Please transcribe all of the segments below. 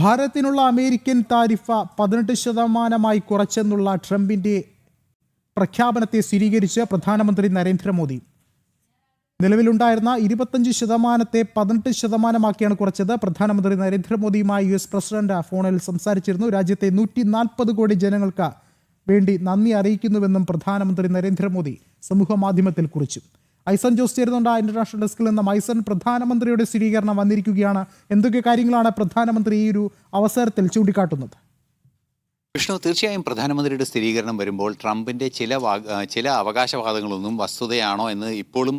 ഭാരതത്തിനുള്ള American താരിഫ പതിനെട്ട് ശതമാനമായി കുറച്ചെന്നുള്ള ട്രംപിന്റെ പ്രഖ്യാപനത്തെ സ്ഥിരീകരിച്ച് പ്രധാനമന്ത്രി നരേന്ദ്രമോദി. നിലവിലുണ്ടായിരുന്ന ഇരുപത്തഞ്ച് ശതമാനത്തെ പതിനെട്ട് ശതമാനമാക്കിയാണ് കുറച്ചത്. പ്രധാനമന്ത്രി നരേന്ദ്രമോദിയുമായി യു എസ് പ്രസിഡന്റ് ഫോണിൽ സംസാരിച്ചിരുന്നു. രാജ്യത്തെ നൂറ്റി നാൽപ്പത് കോടി ജനങ്ങൾക്ക് വേണ്ടി നന്ദി അറിയിക്കുന്നുവെന്നും പ്രധാനമന്ത്രി നരേന്ദ്രമോദി സമൂഹ മാധ്യമത്തിൽ കുറിച്ചു. ഐസൻ ജോസ് ചേരുന്നുണ്ട്. ഇന്റർനാഷണൽ ഡെസ്കിൽ നിന്നും ഐസൺ പ്രധാനമന്ത്രിയുടെ സ്ഥിരീകരണം വന്നിരിക്കുകയാണ്. എന്തൊക്കെ കാര്യങ്ങളാണ് പ്രധാനമന്ത്രി ഈ ഒരു അവസരത്തിൽ ചൂണ്ടിക്കാട്ടുന്നത്? വിഷ്ണു തീർച്ചയായും പ്രധാനമന്ത്രിയുടെ സ്ഥിരീകരണം വരുമ്പോൾ ട്രംപിന്റെ ചില ചില അവകാശവാദങ്ങളൊന്നും വസ്തുതയാണോ എന്ന് ഇപ്പോഴും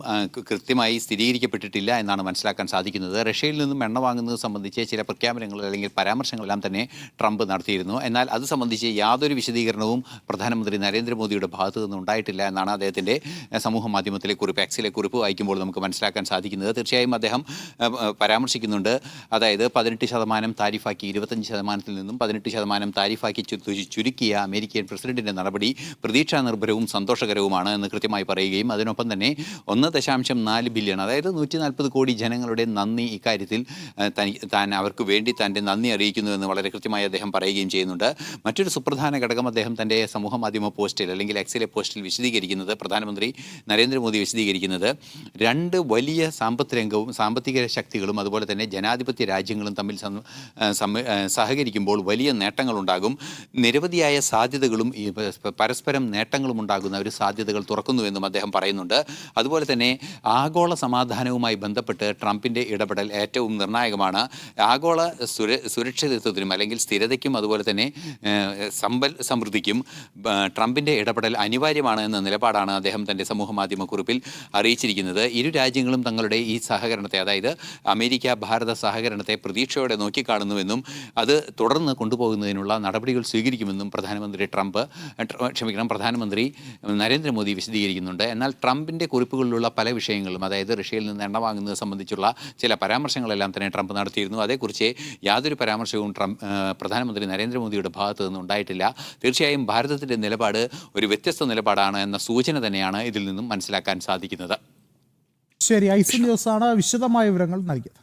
കൃത്യമായി സ്ഥിരീകരിക്കപ്പെട്ടിട്ടില്ല എന്നാണ് മനസ്സിലാക്കാൻ സാധിക്കുന്നത്. റഷ്യയിൽ നിന്നും എണ്ണ വാങ്ങുന്നത് സംബന്ധിച്ച് ചില പ്രഖ്യാപനങ്ങൾ അല്ലെങ്കിൽ പരാമർശങ്ങളെല്ലാം തന്നെ ട്രംപ് നടത്തിയിരുന്നു. എന്നാൽ അത് സംബന്ധിച്ച് യാതൊരു വിശദീകരണവും പ്രധാനമന്ത്രി നരേന്ദ്രമോദിയുടെ ഭാഗത്തു നിന്ന് ഉണ്ടായിട്ടില്ല എന്നാണ് അദ്ദേഹത്തിന്റെ സമൂഹ മാധ്യമത്തിലെ കുറിപ്പ് എക്സിലെ കുറിപ്പ് വായിക്കുമ്പോൾ നമുക്ക് മനസ്സിലാക്കാൻ സാധിക്കുന്നത്. തീർച്ചയായും അദ്ദേഹം പരാമർശിക്കുന്നുണ്ട്. അതായത് പതിനെട്ട് ശതമാനം താരിഫാക്കി ഇരുപത്തഞ്ച് ശതമാനത്തിൽ നിന്നും പതിനെട്ട് ശതമാനം താരിഫാക്കി ചു- ചു- ചുരുക്കിയ അമേരിക്കൻ പ്രസിഡന്റിന്റെ നടപടി പ്രതീക്ഷാ നിർഭരവും സന്തോഷകരവുമാണ് എന്ന് കൃത്യമായി പറയുകയും അതിനൊപ്പം തന്നെ ഒന്ന് ദശാംശം നാല് ബില്യൺ അതായത് നൂറ്റി നാൽപ്പത് കോടി ജനങ്ങളുടെ നന്ദി ഇക്കാര്യത്തിൽ താൻ അവർക്ക് വേണ്ടി തന്റെ നന്ദി അറിയിക്കുന്നു എന്ന് വളരെ കൃത്യമായി അദ്ദേഹം പറയുകയും ചെയ്യുന്നുണ്ട്. മറ്റൊരു സുപ്രധാന ഘടകം അദ്ദേഹം തന്റെ സമൂഹ മാധ്യമ പോസ്റ്റിൽ അല്ലെങ്കിൽ എക്സിലെ പോസ്റ്റിൽ വിശദീകരിക്കുന്നത് പ്രധാനമന്ത്രി നരേന്ദ്രമോദി വിശദീകരിക്കുന്നത് രണ്ട് വലിയ സാമ്പത്തിക രംഗവും സാമ്പത്തിക ശക്തികളും അതുപോലെ തന്നെ ജനാധിപത്യ രാജ്യങ്ങളും തമ്മിൽ സഹകരിക്കുമ്പോൾ വലിയ നേട്ടങ്ങളുണ്ടാകും. നിരവധിയായ സാധ്യതകളും ഈ പരസ്പരം നേട്ടങ്ങളും ഉണ്ടാകുന്ന ഒരു സാധ്യതകൾ തുറക്കുന്നുവെന്നും അദ്ദേഹം പറയുന്നുണ്ട്. അതുപോലെ തന്നെ ആഗോള സമാധാനവുമായി ബന്ധപ്പെട്ട് ട്രംപിന്റെ ഇടപെടൽ ഏറ്റവും നിർണായകമാണ്. ആഗോള സുര സുരക്ഷിതത്വത്തിനും അല്ലെങ്കിൽ സ്ഥിരതയ്ക്കും അതുപോലെ തന്നെ സമ്പൽ സമൃദ്ധിക്കും ട്രംപിന്റെ ഇടപെടൽ അനിവാര്യമാണ് എന്ന നിലപാടാണ് അദ്ദേഹം തന്റെ സമൂഹ മാധ്യമ കുറിപ്പിൽ അറിയിച്ചിരിക്കുന്നത്. ഇരു രാജ്യങ്ങളും തങ്ങളുടെ ഈ സഹകരണത്തെ അതായത് അമേരിക്ക ഭാരത സഹകരണത്തെ പ്രതീക്ഷയോടെ നോക്കിക്കാണുന്നുവെന്നും അത് തുടർന്ന് കൊണ്ടുപോകുന്നതിനുള്ള നടപടികൾ സ്വീകരിക്കുമെന്നും പ്രധാനമന്ത്രി ട്രംപ് ക്ഷമിക്കണം പ്രധാനമന്ത്രി നരേന്ദ്രമോദി വിശദീകരിക്കുന്നുണ്ട്. എന്നാൽ ട്രംപിന്റെ കുറിപ്പുകളിലുള്ള പല വിഷയങ്ങളും അതായത് റഷ്യയിൽ നിന്ന് എണ്ണ വാങ്ങുന്നത് സംബന്ധിച്ചുള്ള ചില പരാമർശങ്ങളെല്ലാം തന്നെ ട്രംപ് നടത്തിയിരുന്നു. അതേക്കുറിച്ച് യാതൊരു പരാമർശവും ട്രംപ് പ്രധാനമന്ത്രി നരേന്ദ്രമോദിയുടെ ഭാഗത്തു നിന്ന് ഉണ്ടായിട്ടില്ല. തീർച്ചയായും ഭാരതത്തിന്റെ നിലപാട് ഒരു വ്യത്യസ്ത നിലപാടാണ് എന്ന സൂചന തന്നെയാണ് ഇതിൽ നിന്നും മനസ്സിലാക്കാൻ സാധിക്കുന്നത്. ശരി ഐസൻ ജോസാണ് വിശദമായ വിവരങ്ങൾ നൽകിയത്.